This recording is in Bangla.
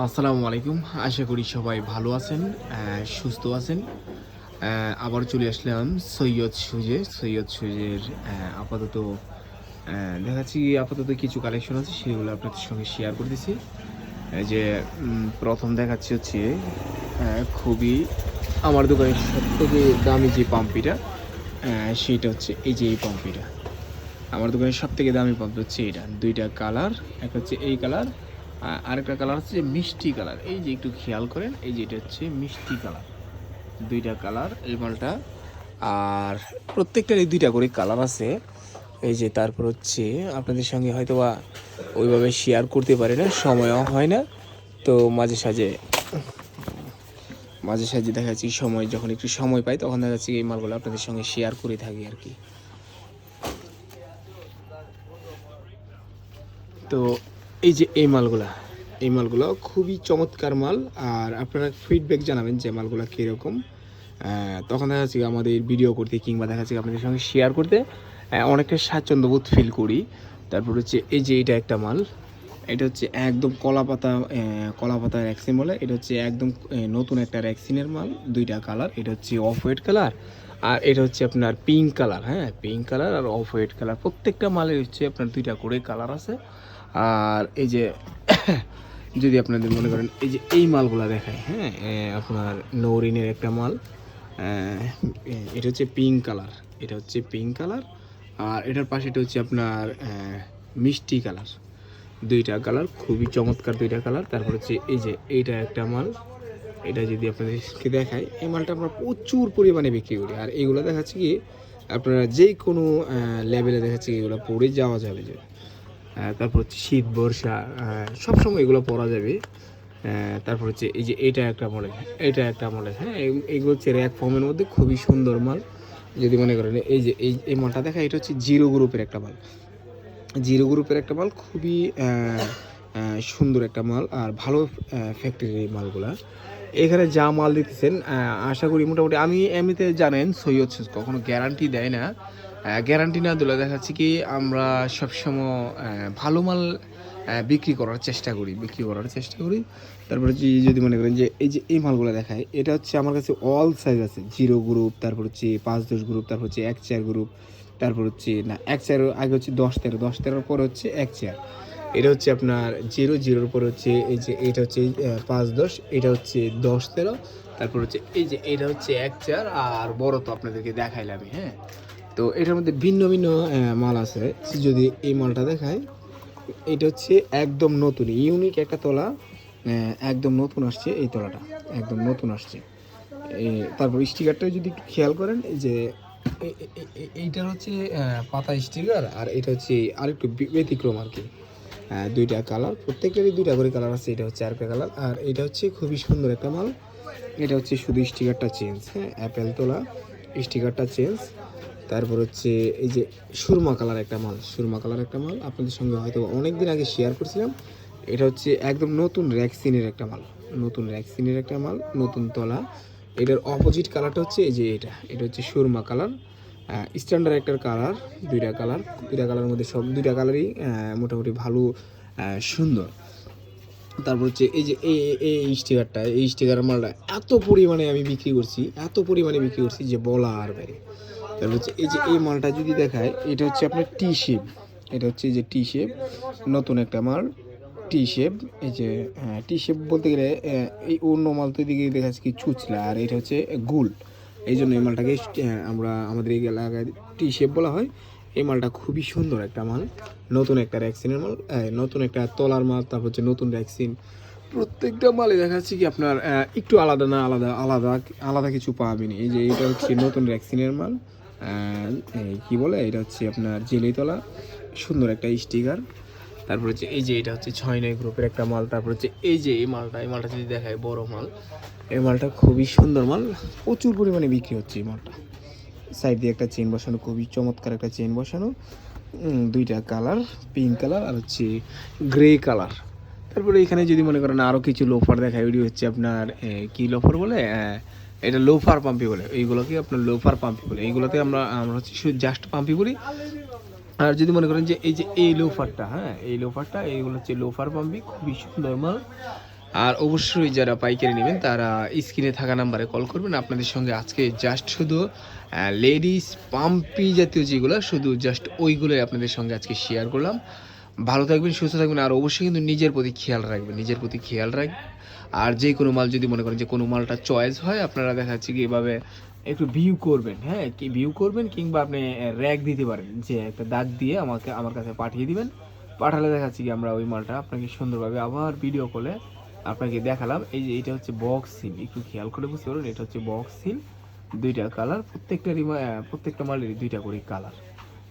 আসসালামু আলাইকুম। আশা করি সবাই ভালো আছেন সুস্থ আছেন। আবার চলে আসলাম সৈয়দ সুজে। সৈয়দ সুজের আপাতত দেখাচ্ছি আপাতত কিছু কালেকশন আছে, সেগুলো আপনাদের সঙ্গে শেয়ার করতেছি। যে প্রথম দেখাচ্ছি হচ্ছে খুবই আমার দোকানের সব থেকে দামি যে পাম্পিটা সেটা হচ্ছে এই যে এই পাম্পিটা। আমার দোকানের সব থেকে দামি পাম্প হচ্ছে এটা। দুইটা কালার, একটা হচ্ছে এই কালার আরেকটা কালার হচ্ছে মিষ্টি কালার। এই যে একটু খেয়াল করেন, এই যে এটা হচ্ছে মিষ্টি কালার। দুইটা কালার, এই মালটা। আর প্রত্যেকটার এই দুইটা করে কালার আছে। এই যে তারপর হচ্ছে আপনাদের সঙ্গে হয়তো বা ওইভাবে শেয়ার করতে পারি না, সময়ও হয় না। তো মাঝে সাঝে মাঝে সাঝে দেখা যাচ্ছে সময় যখন একটু সময় পাই, তখন দেখা যাচ্ছে এই মালগুলো আপনাদের সঙ্গে শেয়ার করে থাকি আর কি। তো এই যে এই মালগুলা, এই মালগুলো খুবই চমৎকার মাল। আর আপনারা ফিডব্যাক জানাবেন যে মালগুলো কীরকম। তখন দেখা যাচ্ছে আমাদের ভিডিও করতে কিংবা দেখা যাচ্ছে আপনাদের সঙ্গে শেয়ার করতে অনেকটা স্বাচ্ছন্দ্যবোধ ফিল করি। তারপর হচ্ছে এই যে এটা একটা মাল, এটা হচ্ছে একদম কলা পাতা কলা পাতা র্যাক্সিন বলে। এটা হচ্ছে একদম নতুন একটা র্যাক্সিনের মাল, দুইটা কালার এটা হচ্ছে অফ হোয়াইট কালার আর এটা হচ্ছে আপনার পিঙ্ক কালার হ্যাঁ? পিঙ্ক কালার আর অফ হোয়াইট কালার প্রত্যেকটা মালের হচ্ছে আপনার দুইটা করে কালার আছে। আর এই যে, যদি আপনাদের মনে করেন, এই যে এই মালগুলো দেখায় হ্যাঁ আপনার নৌরিনের একটা মাল এটা হচ্ছে পিঙ্ক কালার এটা হচ্ছে পিঙ্ক কালার আর এটার পাশে এটা হচ্ছে আপনার মিষ্টি কালার দুইটা কালার খুবই চমৎকার দুইটা কালার তারপর হচ্ছে এই যে এইটা একটা মাল, এটা যদি আপনাদেরকে দেখায় এই মালটা আমরা প্রচুর পরিমাণে বিক্রি করি, আর এইগুলো দেখাচ্ছে কি, আপনারা যে কোনো লেভেলে দেখাচ্ছে এগুলো পরে যাওয়া যাবে যে। তারপর হচ্ছে শীত, বর্ষা সব সময় এগুলো পরা যাবে। তারপর হচ্ছে এই যে এটা একটা মডেল এটা একটা মডেল হ্যাঁ? এইগুলো হচ্ছে র্যাক ফর্মের মধ্যে খুবই সুন্দর মাল। যদি মনে করেন, এই যে, এই এই মালটা দেখা, এটা হচ্ছে জিরো গ্রুপের একটা মাল। জিরো গ্রুপের একটা মাল, খুবই সুন্দর একটা মাল আর ভালো ফ্যাক্টরির এই মালগুলা। এখানে যা মাল দিতেছেন আশা করি মোটামুটি, আমি এমনিতে জানেন সৈয়দ, কখনো গ্যারান্টি দেয় না। গ্যারান্টি না দিলে দেখা যাচ্ছে কি আমরা সবসময় ভালো মাল বিক্রি করার চেষ্টা করি বিক্রি করার চেষ্টা করি। তারপরে যে যদি মনে করেন যে এই যে এই মালগুলো দেখায় এটা হচ্ছে আমার কাছে অল সাইজ আছে। জিরো গ্রুপ তারপর হচ্ছে পাঁচ দশ গ্রুপ তারপর হচ্ছে এক চেয়ার গ্রুপ তারপর হচ্ছে না এক চার আগে হচ্ছে দশ তেরো দশ তেরোর পর হচ্ছে এক চেয়ার এটা হচ্ছে আপনার জিরো জিরোর পর হচ্ছে এই যে এটা হচ্ছে পাঁচ দশ এটা হচ্ছে দশ তেরো তারপর হচ্ছে এই যে এটা হচ্ছে এক চেয়ার আর বড় তো আপনাদেরকে দেখাইলাম আমি, হ্যাঁ? তো এটার মধ্যে ভিন্ন ভিন্ন মাল আছে। যদি এই মালটা দেখায়, এটা হচ্ছে একদম নতুন, ইউনিক একটা তলা একদম নতুন আসছে এই তলাটা, একদম নতুন আসছে। তারপর স্টিকারটা যদি একটু খেয়াল করেন যে এইটার হচ্ছে পাতা স্টিকার, আর এটা হচ্ছে আরেকটু ব্যতিক্রম আর কি। দুইটা কালার প্রত্যেকেরই দুইটা করে কালার আছে, এটা হচ্ছে আরেকটা কালার, আর এটা হচ্ছে খুবই সুন্দর একটা মাল। এটা হচ্ছে শুধু স্টিকারটা চেঞ্জ হ্যাঁ অ্যাপেল তোলা, স্টিকারটা চেঞ্জ। তারপর হচ্ছে এই যে সুরমা কালার একটা মাল, সুরমা কালার একটা মাল। আপনাদের সঙ্গে হয়তো অনেক দিন আগে শেয়ার করছিলাম। এটা হচ্ছে একদম নতুন র্যাক্সিনের একটা মাল, নতুন র্যাক্সিনের একটা মাল, নতুন তলা। এটার অপোজিট কালারটা হচ্ছে এই যে এটা এটা হচ্ছে সুরমা কালার। স্ট্যান্ডার্ড একটার কালার, দুইটা কালার, দুইটা কালারের মধ্যে সব, দুইটা কালারই মোটামুটি ভালো সুন্দর। তারপর হচ্ছে এই যে এই স্টিকারটা এই স্টিকারের মালটা এত পরিমাণে আমি বিক্রি করছি, এত পরিমাণে বিক্রি করছি যে বলা আর বাইরে। তারপর হচ্ছে এই যে এই মালটা যদি দেখায়, এটা হচ্ছে আপনার টি শেপ এটা হচ্ছে এই যে টি শেপ নতুন একটা মাল টি শেপ এই যে টি শেপ বলতে গেলে এই অন্য মাল তো দিকে দেখা যাচ্ছে কি চুচলা, আর এটা হচ্ছে গুল। এই জন্য এই মালটাকে আমরা আমাদের এই এলাকায় টি শেপ বলা হয়। এই মালটা খুবই সুন্দর একটা মাল, নতুন একটা ভ্যাকসিনের মাল নতুন একটা তলার মাল, তারপর হচ্ছে নতুন ভ্যাকসিন প্রত্যেকটা মালে দেখা যাচ্ছে কি আপনার একটু আলাদা না, আলাদা আলাদা আলাদা কিছু পাবেনি এই যে, এটা হচ্ছে নতুন ভ্যাকসিনের মাল। কি বলে? এটা হচ্ছে আপনার জেলিতলা। সুন্দর একটা স্টিকার। তারপর হচ্ছে এই যে এটা হচ্ছে ছয় নয় গ্রুপের একটা মাল। তারপর হচ্ছে এই যে এই মালটা এই মালটা যদি দেখায়, বড় মাল। এই মালটা খুবই সুন্দর মাল। প্রচুর পরিমাণে বিক্রি হচ্ছে এই মালটা। সাইড দিয়ে একটা চেন বসানো, খুবই চমৎকার একটা চেন বসানো। দুইটা কালার, পিঙ্ক কালার আর হচ্ছে গ্রে কালার। তারপরে এখানে যদি মনে করেন আরও কিছু লোফার দেখায়, ওইটি হচ্ছে আপনার কি লোফার বলে? এটা লোফার পাম্পি বলে। এইগুলোকে আপনার লোফার পাম্পি বলে। এইগুলোতে আমরা আমরা হচ্ছে জাস্ট পাম্পি বলি। আর যদি মনে করেন যে এই যে এই লোফারটা হ্যাঁ এই লোফারটা এইগুলো হচ্ছে লোফার পাম্পি খুবই সুন্দর মাল আর অবশ্যই যারা পাইকারি নেবেন, তারা স্ক্রিনে থাকা নাম্বারে কল করবেন। আপনাদের সঙ্গে আজকে জাস্ট শুধু লেডিস পাম্পি জাতীয় যেগুলো, শুধু জাস্ট ওইগুলোই আপনাদের সঙ্গে আজকে শেয়ার করলাম। ভালো থাকবেন সুস্থ থাকবেন আর অবশ্যই কিন্তু নিজের প্রতি খেয়াল রাখবেন নিজের প্রতি খেয়াল রাখবেন আর যে কোনো মাল যদি মনে করেন যে কোনো মালটা চয়েস হয় আপনারা দেখা যাচ্ছে কি এভাবে একটু ভিউ করবেন হ্যাঁ কি ভিউ করবেন কিংবা আপনি র্যাক দিতে পারেন যে একটা দাগ দিয়ে আমাকে আমার কাছে পাঠিয়ে দিবেন। পাঠালে দেখাচ্ছি কি আমরা ওই মালটা আপনাকে সুন্দরভাবে আবার ভিডিও কলে আপনাকে দেখালাম। এই যে এটা হচ্ছে বক্স সিল একটু খেয়াল করে বুঝতে পারবেন এটা হচ্ছে বক্স সিল দুইটা কালার প্রত্যেকটারই মা- আহ, প্রত্যেকটা মালেরই দুইটা করে কালার